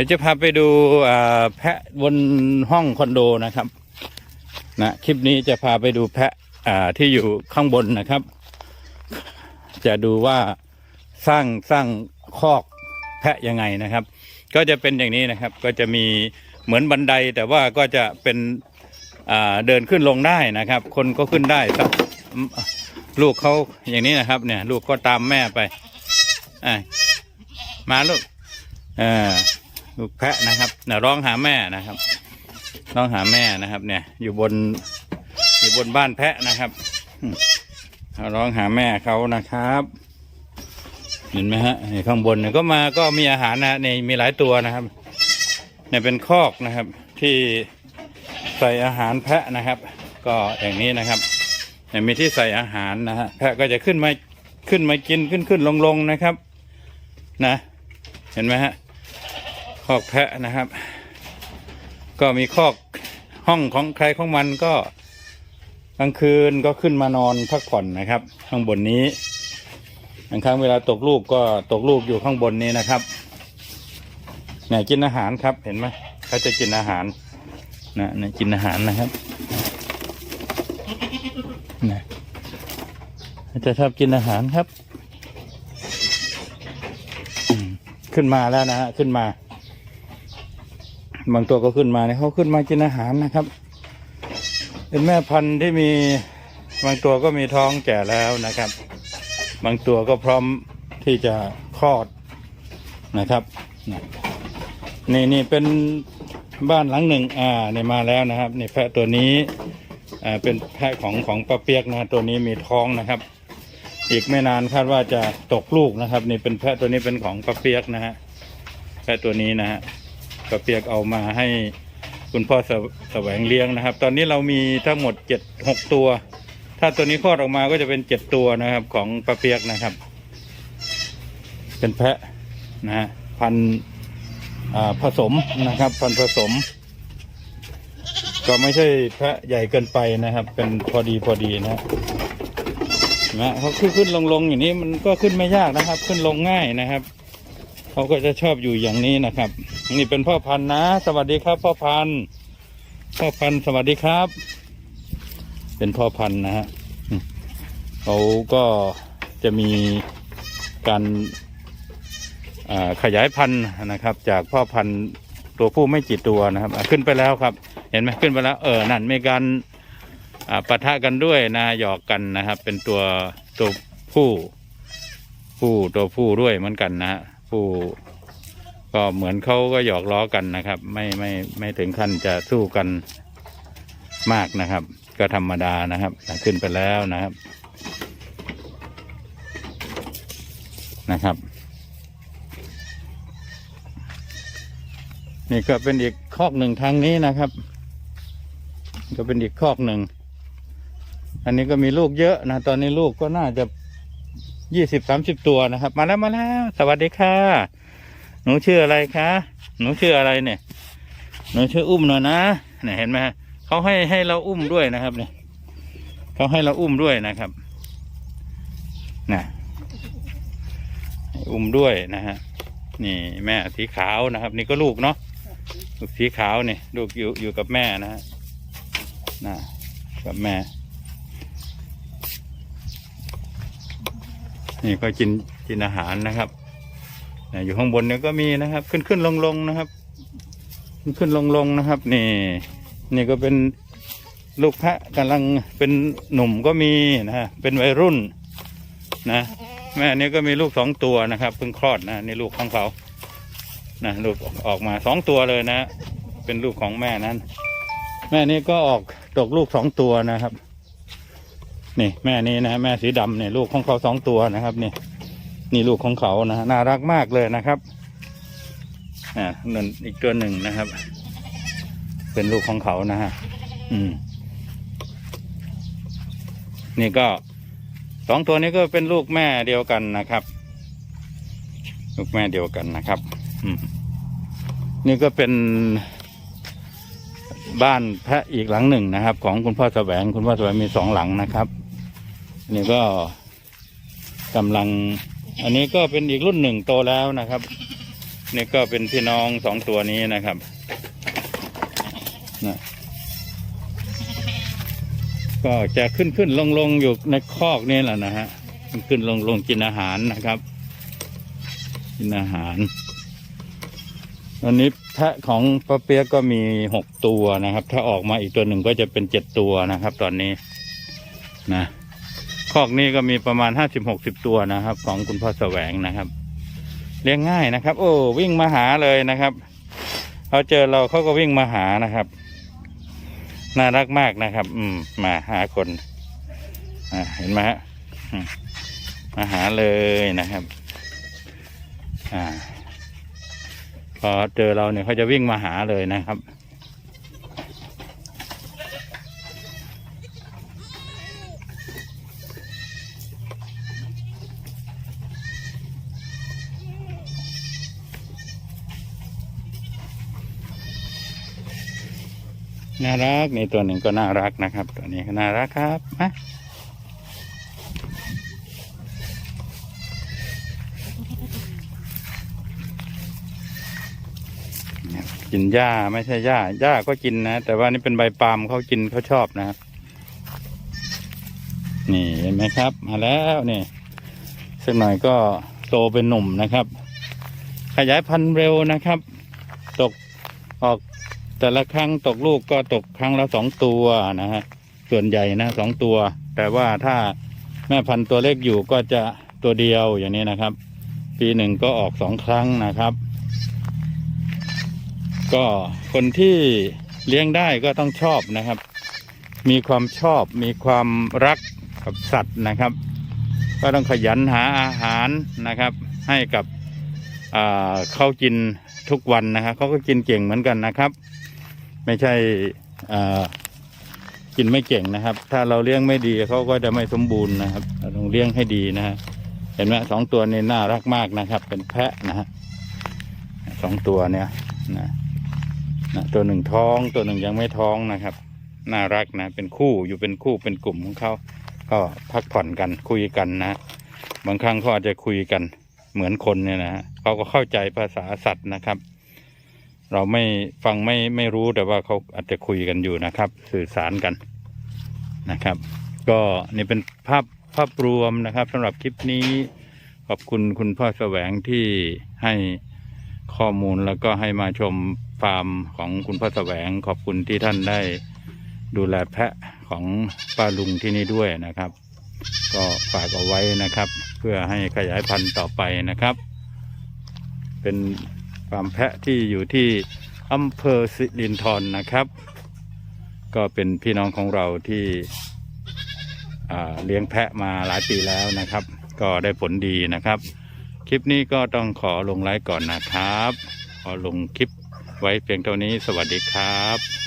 ดี๋ยวจะพาไปดูแพะบนห้องคอนโดนะครับนะคลิปนี้จะพาไปดูแพะที่อยู่ข้างบนนะครับ จะดูว่าสร้างสร้างคอกแพะยังไงนะครับ ก็จะเป็นอย่างนี้นะครับ ก็จะมีเหมือนบันไดแต่ว่าก็จะเป็นเดินขึ้นลงได้นะครับ คนก็ขึ้นได้สักอืมลูกเขาอย่างนี้นะครับ เนี่ย ลูกก็ตามแม่ไปมาลูกเออ ลูกแพะนะครับนะร้องหาแม่นะครับ ร้องหาแม่นะครับ เนี่ย อยู่บนอยู่บนบ้านแพะนะครับร้องหาแม่เขานะครับเห็นไหมฮะนี่ข้างบนเนี่ยก็มาก็มีอาหารนะนี่มีหลายตัวนะครับ เนี่ยเป็นคอกนะครับ ที่ใส่อาหารแพะนะครับ ก็อย่างนี้นะครับเนี่ยมีที่ใส่อาหารนะฮะแพะก็จะขึ้นมาขึ้นมากินขึ้นขึ้นลงลงนะครับ นะ เห็นไหมฮะ คอกแพะนะครับ ก็มีคอกห้องของใครของมันก็กลางคืนก็ขึ้นมานอนพักผ่อนนะครับ ข้างบนนี้บางครั้งเวลาตกลูกก็ตกลูกอยู่ข้างบนนี้นะครับเนี่ยกินอาหารครับเห็นไหมเขาจะกินอาหารนะเนี่ยกินอาหารนะครับนะจะชอบกินอาหารครับ ขึ้นมาแล้วนะฮะขึ้นมา บางตัวก็ขึ้นมาเนี่ยเขาขึ้นมากินอาหารนะครับ เป็นแม่พันธุ์ที่มีบางตัวก็มีท้องแก่แล้วนะครับ บางตัวก็พร้อมที่จะคลอดนะครับ นี่นี่เป็นบ้านหลังหนึ่งอ่านี่มาแล้วนะครับนี่แพะตัวนี้อ่าเป็นแพะของของป้าเปียกนะตัวนี้มีท้องนะครับ อีกไม่นานคาดว่าจะตกลูกนะครับ นี่เป็นแพะตัวนี้เป็นของป้าเปียกนะฮะแพะตัวนี้นะฮะ ป้าเปียกเอามาให้คุณพ่อแสแสวงเลี้ยงนะครับ ตอนนี้เรามีทั้งหมดเจ็ดหกตัว ถ้าตัวนี้คลอดออกมาก็จะเป็นเจ็ดตัวนะครับ ของปลาเปียกนะครับ เป็นแพะนะฮะพันผสมนะครับ พันผสม ก็ไม่ใช่แพะใหญ่เกินไปนะครับ เป็นพอดีพอดีนะนะเขาขึ้นขึ้นลงลงอย่างนี้มันก็ขึ้นไม่ยากนะครับ ขึ้นลงง่ายนะครับ เขาก็จะชอบอยู่อย่างนี้นะครับ นี่เป็นพ่อพันธุ์นะ สวัสดีครับ พ่อพันธุ์พ่อพันธุ์สวัสดีครับ เป็นพ่อพันธุ์นะฮะเขาก็จะมีการขยายพันธุ์นะครับ จากพ่อพันธุ์ตัวผู้ไม่กี่ตัวนะครับขึ้นไปแล้วครับ เห็นไหมขึ้นไปแล้ว เออนั่นมีการปะทะกันด้วยนะหยอกกันนะครับ เป็นตัวตัวผู้ผู้ตัวผู้ด้วยเหมือนกันนะฮะ ผู้ก็เหมือนเขาก็หยอกล้อกันนะครับ ไม่ไม่ไม่ถึงขั้นจะสู้กันมากนะครับ ก็ธรรมดานะครับขึ้นไปแล้วนะครับนะครับ นี่ก็เป็นอีกคอกหนึ่งทางนี้นะครับ ก็เป็นอีกคอกหนึ่งอันนี้ก็มีลูกเยอะนะ ตอนนี้ลูกก็น่าจะ ยี่สิบสามสิบตัวนะครับ มาแล้วมาแล้ว สวัสดีค่ะ หนูชื่ออะไรคะหนูชื่ออะไรเนี่ย หนูชื่ออุ้มหน่อยนะเนี่ยเห็นไหมเขาให้ให้เราอุ้มด้วยนะครับเนี่ยเขาให้เราอุ้มด้วยนะครับนะอุ้มด้วยนะฮะนี่แม่สีขาวนะครับ นี่ก็ลูกเนาะลูกสีขาวนี่ลูกอยู่อยู่กับแม่นะฮะนะกับแม่ นี่ก็กินกินอาหารนะครับนะอยู่ข้างบนเนี่ยก็มีนะครับ ขึ้นขึ้นลงลงนะครับ ขึ้นขึ้นลงลงนะครับ นี่ นี่ก็เป็นลูกพระกำลังเป็นหนุ่มก็มีนะฮะเป็นวัยรุ่นนะแม่นี่ก็มีลูกสองตัวนะครับเพิ่งคลอดนะนี่ลูกของเขานะลูกออกมาสองตัวเลยนะ เป็นลูกของแม่นั้น แม่นี่ก็ออกตกลูกสองตัวนะครับ นี่แม่นี้นะแม่สีดำเนี่ยลูกของเขาสองตัวนะครับนี่นี่ลูกของเขานะน่ารักมากเลยนะครับอ่านั่นอีกตัวหนึ่งนะครับ เป็นลูกของเขานะฮะอืม นี่ก็สองตัวนี้ก็เป็นลูกแม่เดียวกันนะครับ ลูกแม่เดียวกันนะครับ อืม นี่ก็เป็นบ้านแพะอีกหลังหนึ่งนะครับ ของคุณพ่อแสวงคุณพ่อแสวงมีสองหลังนะครับ นี่ก็กำลัง อันนี้ก็เป็นอีกรุ่นหนึ่งโตแล้วนะครับ นี่ก็เป็นพี่น้องสองตัวนี้นะครับนะก็จะขึ้นขึ้นลงลงอยู่ในคอกนี่แหละนะฮะขึ้นลงลงกินอาหารนะครับ กินอาหารวันนี้แพะของป้าเปียกก็มีหกตัวนะครับ ถ้าออกมาอีกตัวหนึ่งก็จะเป็นเจ็ดตัวนะครับ ตอนนี้นะ คอกนี้ก็มีประมาณห้าสิบหกสิบตัวนะครับ ของคุณพ่อแสวงนะครับ เลี้ยงง่ายนะครับ โอ้วิ่งมาหาเลยนะครับเขาเจอเราเขาก็วิ่งมาหานะครับ น่ารักมากนะครับ อืม มาหาคนอ่าเห็นไหมฮะมาหาเลยนะครับ อ่าพอเจอเราเนี่ยเขาจะวิ่งมาหาเลยนะครับ น่ารักในตัวหนึ่งก็น่ารักนะครับ ตัวนี้ก็น่ารักครับมากินหญ้าไม่ใช่หญ้าหญ้าก็กินนะ แต่ว่านี่เป็นใบปาล์มเขากินเขาชอบนะครับ นี่เห็นไหมครับ มาแล้วนี่สักหน่อยก็โตเป็นหนุ่มนะครับ ขยายพันธุ์เร็วนะครับ ตกออก แต่ละครั้งตกลูกก็ตกครั้งละสองตัวนะฮะส่วนใหญ่นะสองตัว แต่ว่าถ้าแม่พันธุ์ตัวเล็กอยู่ก็จะตัวเดียวอย่างนี้นะครับ ปีหนึ่งก็ออกสองครั้งนะครับ ก็คนที่เลี้ยงได้ก็ต้องชอบนะครับ มีความชอบมีความรักกับสัตว์นะครับ ก็ต้องขยันหาอาหารนะครับ ให้กับอ่าเขากินทุกวันนะครับเขาก็กินเก่งเหมือนกันนะครับ ไม่ใช่กินไม่เก่งนะครับ ถ้าเราเลี้ยงไม่ดีเขาก็จะไม่สมบูรณ์นะครับเราต้องเลี้ยงให้ดีนะฮะเห็นไหมสองตัวนี้น่ารักมากนะครับ เป็นแพะนะฮะสองตัวเนี่ยนะนะตัวหนึ่งท้องตัวหนึ่งยังไม่ท้องนะครับ น่ารักนะ เป็นคู่อยู่เป็นคู่เป็นกลุ่มของเขาก็พักผ่อนกันคุยกันนะ บางครั้งเขาอาจจะคุยกันเหมือนคนเนี่ยนะเขาก็เข้าใจภาษาสัตว์นะครับ เราไม่ฟังไม่ไม่รู้แต่ว่าเขาอาจจะคุยกันอยู่นะครับ สื่อสารกันนะครับ ก็นี่เป็นภาพภาพรวมนะครับสำหรับคลิปนี้ขอบคุณคุณพ่อแสวงที่ให้ข้อมูลแล้วก็ให้มาชมฟาร์มของคุณพ่อแสวง ขอบคุณที่ท่านได้ดูแลแพะของป้าลุงที่นี่ด้วยนะครับ ก็ฝากเอาไว้นะครับ เพื่อให้ขยายพันธุ์ต่อไปนะครับ เป็น ฟาร์มแพะที่อยู่ที่อำเภอสิรินทรนะครับ ก็เป็นพี่น้องของเราที่เลี้ยงแพะมาหลายปีแล้วนะครับ ก็ได้ผลดีนะครับ คลิปนี้ก็ต้องขอลงไลค์ก่อนนะครับ ขอลงคลิปไว้เพียงเท่านี้สวัสดีครับ